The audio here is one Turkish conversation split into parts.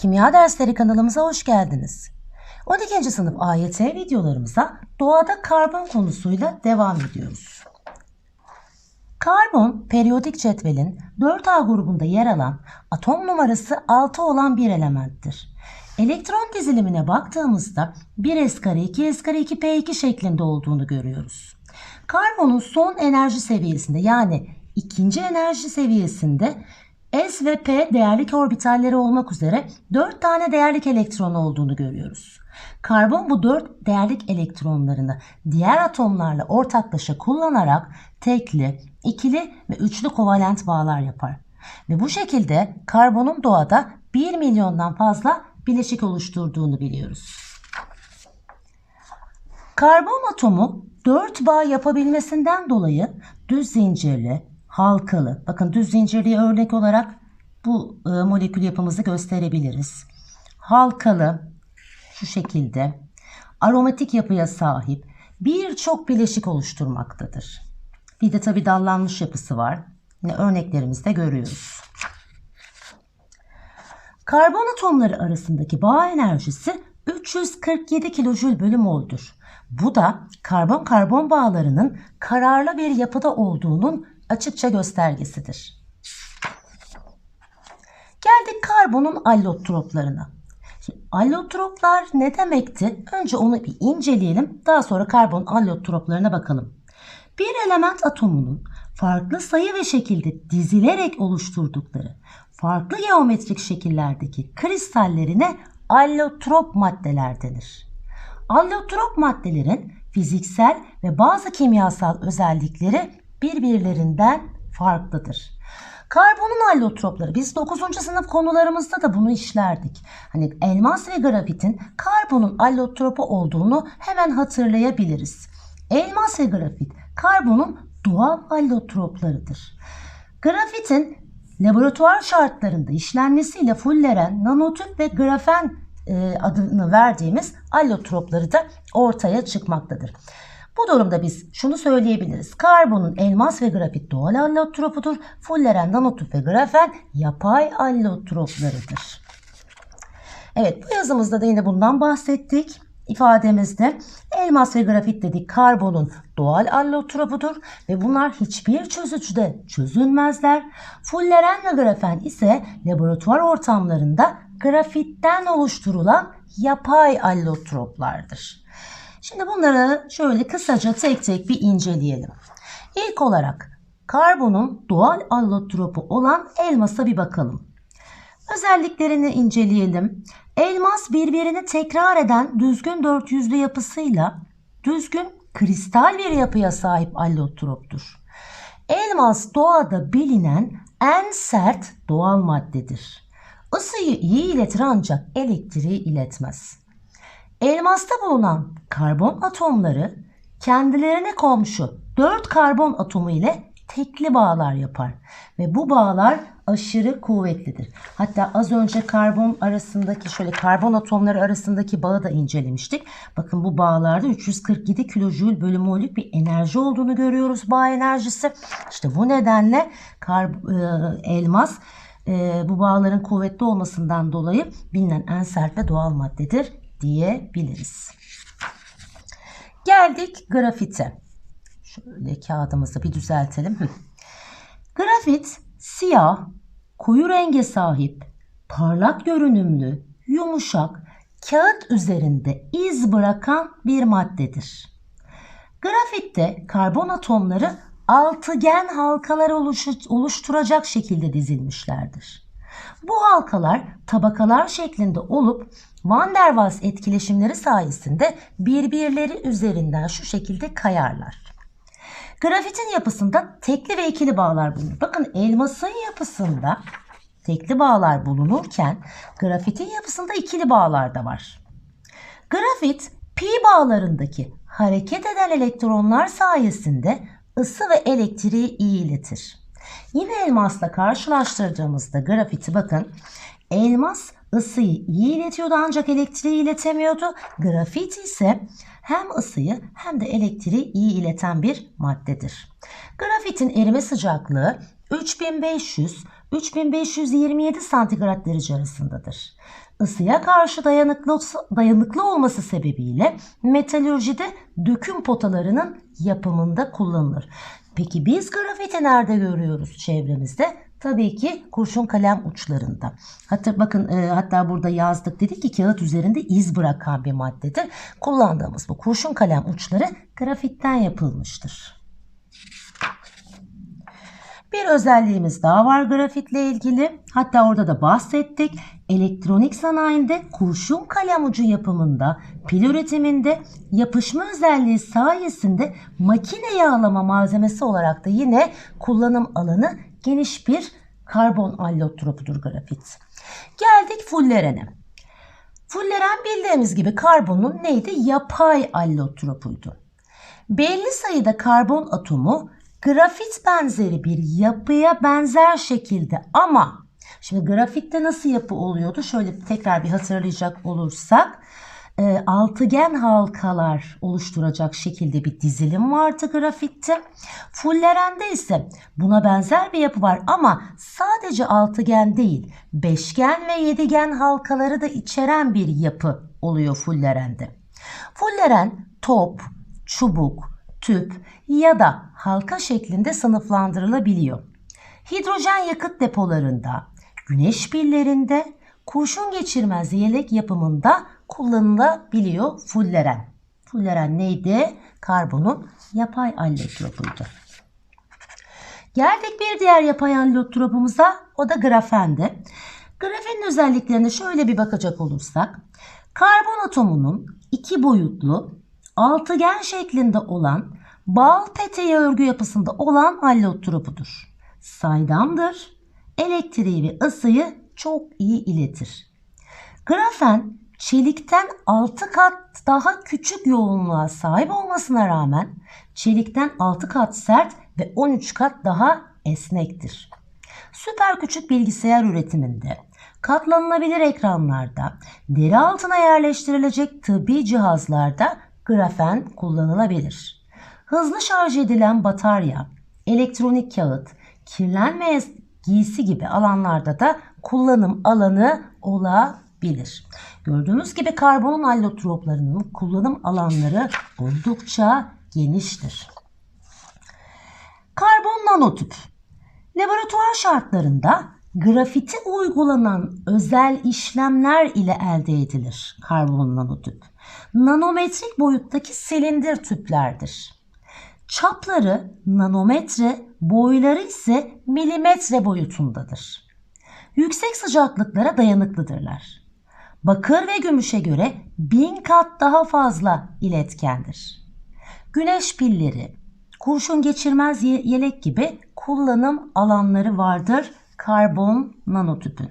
Kimya Dersleri kanalımıza hoş geldiniz. 12. sınıf AYT videolarımıza doğada karbon konusuyla devam ediyoruz. Karbon, periyodik cetvelin 4A grubunda yer alan atom numarası 6 olan bir elementtir. Elektron dizilimine baktığımızda 1s kare 2s kare 2p2 şeklinde olduğunu görüyoruz. Karbonun son enerji seviyesinde yani ikinci enerji seviyesinde S ve P değerlik orbitalleri olmak üzere 4 tane değerlik elektron olduğunu görüyoruz. Karbon bu 4 değerlik elektronlarını diğer atomlarla ortaklaşa kullanarak tekli, ikili ve üçlü kovalent bağlar yapar. Ve bu şekilde karbonun doğada 1 milyondan fazla bileşik oluşturduğunu biliyoruz. Karbon atomu 4 bağ yapabilmesinden dolayı düz zincirli, halkalı, bakın düz zincirliğe örnek olarak bu e, molekül yapımızı gösterebiliriz. Halkalı, şu şekilde aromatik yapıya sahip birçok bileşik oluşturmaktadır. Bir de tabi dallanmış yapısı var. Yine örneklerimizde görüyoruz. Karbon atomları arasındaki bağ enerjisi 347 kilojül bölü mol'dur. Bu da karbon-karbon bağlarının kararlı bir yapıda olduğunun açıkça göstergesidir. Geldik karbonun allotroplarına. Allotroplar ne demekti? Önce onu bir inceleyelim. Daha sonra karbon allotroplarına bakalım. Bir element atomunun farklı sayı ve şekilde dizilerek oluşturdukları farklı geometrik şekillerdeki kristallerine allotrop maddeler denir. Allotrop maddelerin fiziksel ve bazı kimyasal özellikleri birbirlerinden farklıdır. Karbonun allotropları biz 9. sınıf konularımızda da bunu işlerdik. Hani elmas ve grafitin karbonun allotropu olduğunu hemen hatırlayabiliriz. Elmas ve grafit karbonun doğal allotroplarıdır. Grafitin laboratuvar şartlarında işlenmesiyle fulleren nanotüp ve grafen e, adını verdiğimiz allotropları da ortaya çıkmaktadır. Bu durumda biz şunu söyleyebiliriz. Karbonun elmas ve grafit doğal allotropudur. Fulleren nanotüp ve grafen yapay allotroplarıdır. Evet bu yazımızda da yine bundan bahsettik. İfademizde elmas ve grafit dedik karbonun doğal allotropudur ve bunlar hiçbir çözücüde çözülmezler. Fulleren ve grafen ise laboratuvar ortamlarında grafitten oluşturulan yapay allotroplardır. Şimdi bunları şöyle kısaca tek tek bir inceleyelim. İlk olarak karbonun doğal allotropu olan elmasa bir bakalım. Özelliklerini inceleyelim. Elmas birbirini tekrar eden düzgün dört yüzlü yapısıyla düzgün kristal bir yapıya sahip allotroptur. Elmas doğada bilinen en sert doğal maddedir. Isıyı iyi iletir ancak elektriği iletmez. Elmasta bulunan karbon atomları kendilerine komşu 4 karbon atomu ile tekli bağlar yapar ve bu bağlar aşırı kuvvetlidir. Hatta az önce karbon arasındaki şöyle karbon atomları arasındaki bağı da incelemiştik. Bakın bu bağlarda 347 kilojül bölü mol'lük bir enerji olduğunu görüyoruz bağ enerjisi. İşte bu nedenle kar, e, elmas e, bu bağların kuvvetli olmasından dolayı bilinen en sert ve doğal maddedir diyebiliriz. Geldik grafite. Şöyle kağıdımızı bir düzeltelim. Grafit siyah, koyu renge sahip, parlak görünümlü, yumuşak, kağıt üzerinde iz bırakan bir maddedir. Grafitte karbon atomları altıgen halkalar oluşturacak şekilde dizilmişlerdir. Bu halkalar tabakalar şeklinde olup Van der Waals etkileşimleri sayesinde birbirleri üzerinden şu şekilde kayarlar. Grafitin yapısında tekli ve ikili bağlar bulunur. Bakın elmasın yapısında tekli bağlar bulunurken grafitin yapısında ikili bağlar da var. Grafit pi bağlarındaki hareket eden elektronlar sayesinde ısı ve elektriği iyi iletir. Yine elmasla karşılaştırdığımızda grafiti bakın elmas ısıyı iyi iletiyordu ancak elektriği iletemiyordu. Grafit ise hem ısıyı hem de elektriği iyi ileten bir maddedir. Grafitin erime sıcaklığı 3500-3527 santigrat derece arasındadır. Isıya karşı dayanıklı, dayanıklı olması sebebiyle metalürjide döküm potalarının yapımında kullanılır. Peki biz grafiti nerede görüyoruz çevremizde? Tabii ki kurşun kalem uçlarında. Hatta bakın e, hatta burada yazdık dedik ki kağıt üzerinde iz bırakan bir maddedir. Kullandığımız bu kurşun kalem uçları grafitten yapılmıştır. Özelliğimiz daha var grafitle ilgili. Hatta orada da bahsettik. Elektronik sanayinde kurşun kalem ucu yapımında, pil üretiminde yapışma özelliği sayesinde makine yağlama malzemesi olarak da yine kullanım alanı geniş bir karbon allotropudur grafit. Geldik fullerene. Fulleren bildiğimiz gibi karbonun neydi? Yapay allotropuydu. Belli sayıda karbon atomu grafit benzeri bir yapıya benzer şekilde ama şimdi grafitte nasıl yapı oluyordu? Şöyle tekrar bir hatırlayacak olursak e, altıgen halkalar oluşturacak şekilde bir dizilim vardı grafitte. Fullerende ise buna benzer bir yapı var ama sadece altıgen değil beşgen ve yedigen halkaları da içeren bir yapı oluyor fullerende. Fulleren top, çubuk, tüp ya da halka şeklinde sınıflandırılabiliyor. Hidrojen yakıt depolarında, güneş pillerinde, kurşun geçirmez yelek yapımında kullanılabiliyor fulleren. Fulleren neydi? Karbonun yapay allotropuydu. Geldik bir diğer yapay allotropumuza. O da grafendi. Grafenin özelliklerine şöyle bir bakacak olursak. Karbon atomunun iki boyutlu altıgen şeklinde olan bal peteği örgü yapısında olan allotropudur. Saydamdır. Elektriği ve ısıyı çok iyi iletir. Grafen çelikten 6 kat daha küçük yoğunluğa sahip olmasına rağmen çelikten 6 kat sert ve 13 kat daha esnektir. Süper küçük bilgisayar üretiminde, katlanılabilir ekranlarda, deri altına yerleştirilecek tıbbi cihazlarda grafen kullanılabilir. Hızlı şarj edilen batarya, elektronik kağıt, kirlenmeye giysi gibi alanlarda da kullanım alanı olabilir. Gördüğümüz gibi karbonun allotroplarının kullanım alanları oldukça geniştir. Karbon nanotüp. Laboratuvar şartlarında grafiti uygulanan özel işlemler ile elde edilir karbon nanotüp. Nanometrik boyuttaki silindir tüplerdir. Çapları nanometre, boyları ise milimetre boyutundadır. Yüksek sıcaklıklara dayanıklıdırlar. Bakır ve gümüşe göre bin kat daha fazla iletkendir. Güneş pilleri, kurşun geçirmez yelek gibi kullanım alanları vardır karbon nanotüpün.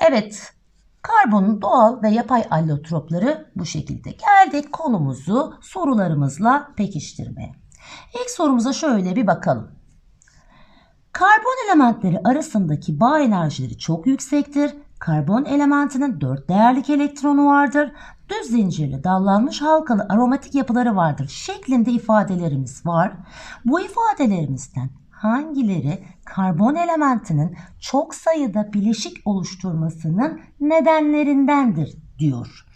Evet, karbonun doğal ve yapay allotropları bu şekilde. Geldik konumuzu sorularımızla pekiştirmeye. İlk sorumuza şöyle bir bakalım. Karbon elementleri arasındaki bağ enerjileri çok yüksektir. Karbon elementinin 4 değerlik elektronu vardır. Düz zincirli, dallanmış halkalı aromatik yapıları vardır şeklinde ifadelerimiz var. Bu ifadelerimizden hangileri karbon elementinin çok sayıda bileşik oluşturmasının nedenlerindendir diyor.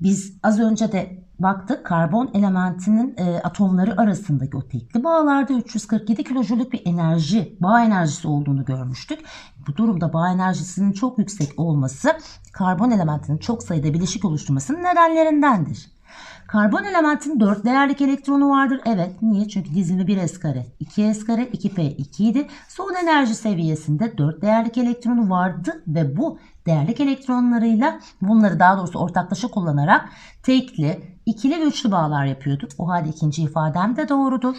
Biz az önce de baktık karbon elementinin e, atomları arasındaki o tekli bağlarda 347 kilojülük bir enerji, bağ enerjisi olduğunu görmüştük. Bu durumda bağ enerjisinin çok yüksek olması karbon elementinin çok sayıda bileşik oluşturmasının nedenlerindendir. Karbon elementin 4 değerlik elektronu vardır. Evet. Niye? Çünkü dizimi 1s kare, 2s kare, 2p 2 idi. Son enerji seviyesinde 4 değerlik elektronu vardı ve bu değerlik elektronlarıyla bunları daha doğrusu ortaklaşa kullanarak tekli, ikili ve üçlü bağlar yapıyorduk. O halde ikinci ifadem de doğrudur.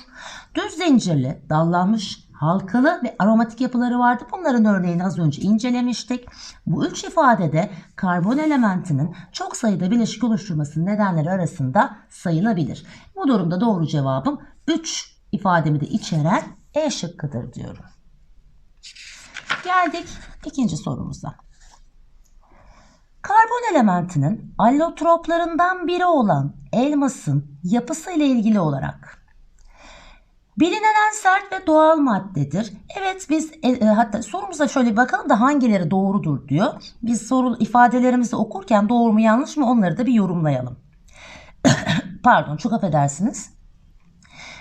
Düz zincirli, dallanmış halkalı ve aromatik yapıları vardı. Bunların örneğini az önce incelemiştik. Bu üç ifadede karbon elementinin çok sayıda bileşik oluşturmasının nedenleri arasında sayılabilir. Bu durumda doğru cevabım 3 ifademi de içeren E şıkkıdır diyorum. Geldik ikinci sorumuza. Karbon elementinin allotroplarından biri olan elmasın yapısı ile ilgili olarak Bilinen en sert ve doğal maddedir. Evet biz e, e, hatta sorumuza şöyle bakalım da hangileri doğrudur diyor. Biz soru ifadelerimizi okurken doğru mu yanlış mı onları da bir yorumlayalım. Pardon çok affedersiniz.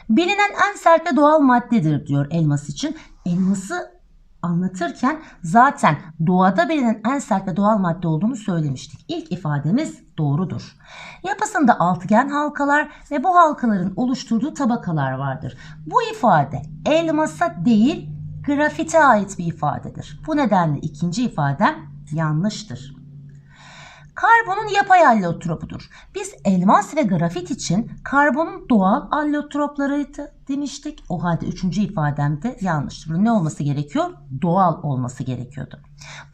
Bilinen en sert ve doğal maddedir diyor elmas için. Elması anlatırken zaten doğada bilinen en sert ve doğal madde olduğunu söylemiştik. İlk ifademiz doğrudur. Yapısında altıgen halkalar ve bu halkaların oluşturduğu tabakalar vardır. Bu ifade elmasa değil grafite ait bir ifadedir. Bu nedenle ikinci ifadem yanlıştır. Karbonun yapay allotropudur. Biz elmas ve grafit için karbonun doğal allotroplarıydı demiştik. O halde üçüncü ifademde yanlıştır. Ne olması gerekiyor? Doğal olması gerekiyordu.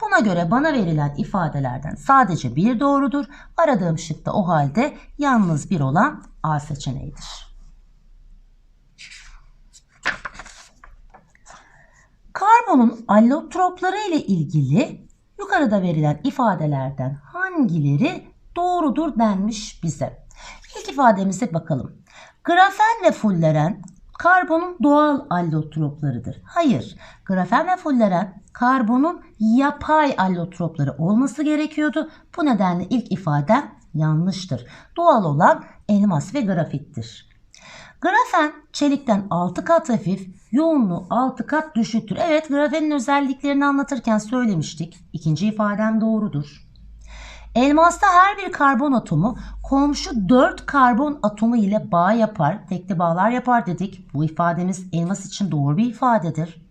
Buna göre bana verilen ifadelerden sadece bir doğrudur. Aradığım şıkta o halde yalnız bir olan A seçeneğidir. Karbonun allotropları ile ilgili yukarıda verilen ifadelerden hangileri doğrudur denmiş bize. İlk ifademize bakalım. Grafen ve fulleren karbonun doğal allotroplarıdır. Hayır, grafen ve fulleren karbonun yapay allotropları olması gerekiyordu. Bu nedenle ilk ifadem yanlıştır. Doğal olan elmas ve grafittir. Grafen çelikten 6 kat hafif, yoğunluğu 6 kat düşüktür. Evet grafenin özelliklerini anlatırken söylemiştik. İkinci ifadem doğrudur. Elmasta her bir karbon atomu komşu 4 karbon atomu ile bağ yapar, tekli bağlar yapar dedik. Bu ifademiz elmas için doğru bir ifadedir.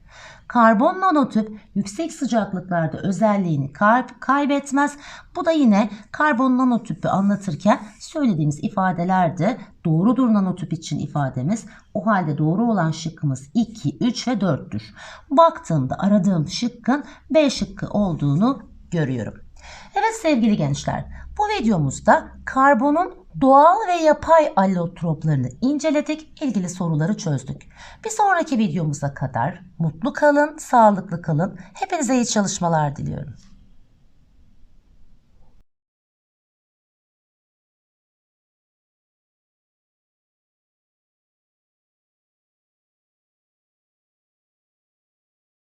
Karbon nanotüp yüksek sıcaklıklarda özelliğini kaybetmez. Bu da yine karbon nanotüpü anlatırken söylediğimiz ifadelerdi. Doğrudur nanotüp için ifademiz. O halde doğru olan şıkkımız 2, 3 ve 4'tür. Baktığımda aradığım şıkkın B şıkkı olduğunu görüyorum. Evet sevgili gençler, bu videomuzda karbonun doğal ve yapay allotroplarını inceledik, ilgili soruları çözdük. Bir sonraki videomuza kadar mutlu kalın, sağlıklı kalın. Hepinize iyi çalışmalar diliyorum.